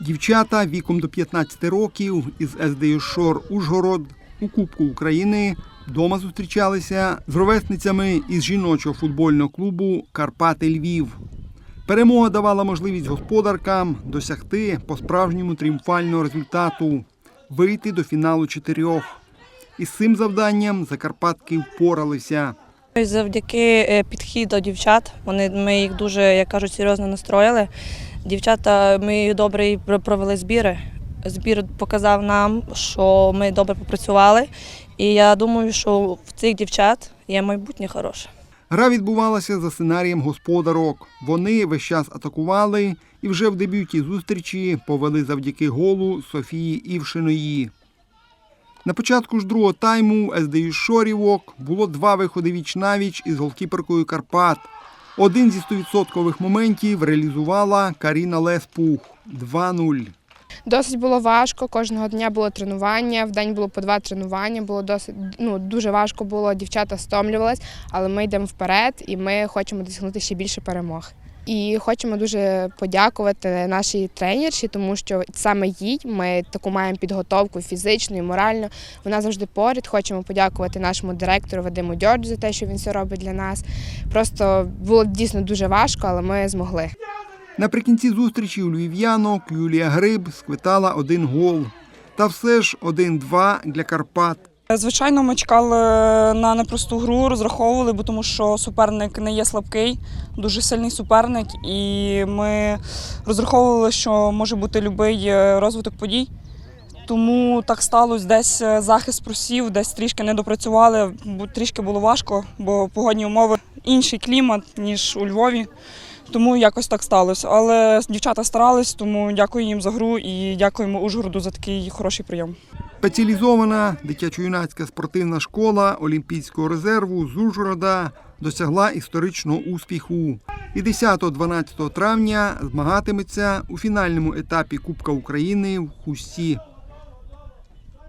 Дівчата віком до 15 років із СДЮ Шор Ужгород у Кубку України вдома зустрічалися з ровесницями із жіночого футбольного клубу Карпати Львів. Перемога давала можливість господаркам досягти по-справжньому тріумфального результату вийти до фіналу чотирьох. Із цим завданням закарпатки впоралися. Завдяки е, підходу дівчат, вони ми їх дуже, як кажуть, серйозно настроїли. Дівчата, ми добре провели збіри. Збір показав нам, що ми добре попрацювали. І я думаю, що в цих дівчат є майбутнє хороше. Гра відбувалася за сценарієм господарок. Вони весь час атакували і вже в дебюті зустрічі повели завдяки голу Софії Івшиної. На початку ж другого тайму СДЮ Шорівок було два виходи віч навіч із голкіперкою Карпат. Один зі 100% моментів реалізувала Каріна Леспух 2-0. Досить було важко. Кожного дня було тренування. В день було по два тренування. Було досить ну дуже важко було. Дівчата стомлювались, але ми йдемо вперед і ми хочемо досягнути ще більше перемог. І хочемо дуже подякувати нашій тренерші, тому що саме їй ми таку маємо підготовку фізичну і моральну. Вона завжди поряд. Хочемо подякувати нашому директору Вадиму Дьорджу за те, що він все робить для нас. Просто було дійсно дуже важко, але ми змогли. Наприкінці зустрічі у львів'янок Юлія Гриб сквитала один гол. Та все ж 1-2 для Карпат. Звичайно, ми чекали на непросту гру, розраховували, бо тому що суперник не є слабкий, дуже сильний суперник, і ми розраховували, що може бути будь-який розвиток подій. Тому так сталося, десь е, захист просів, десь трішки не допрацювали, трішки було важко, бо погодні умови інший клімат, ніж у Львові. Тому якось так сталося. Але дівчата старались, тому дякую їм за гру і дякуємо Ужгороду за такий хороший прийом. Спеціалізована дитячо-юнацька спортивна школа Олімпійського резерву з Ужгорода досягла історичного успіху. І 10-12 травня змагатиметься у фінальному етапі Кубка України в Хусті.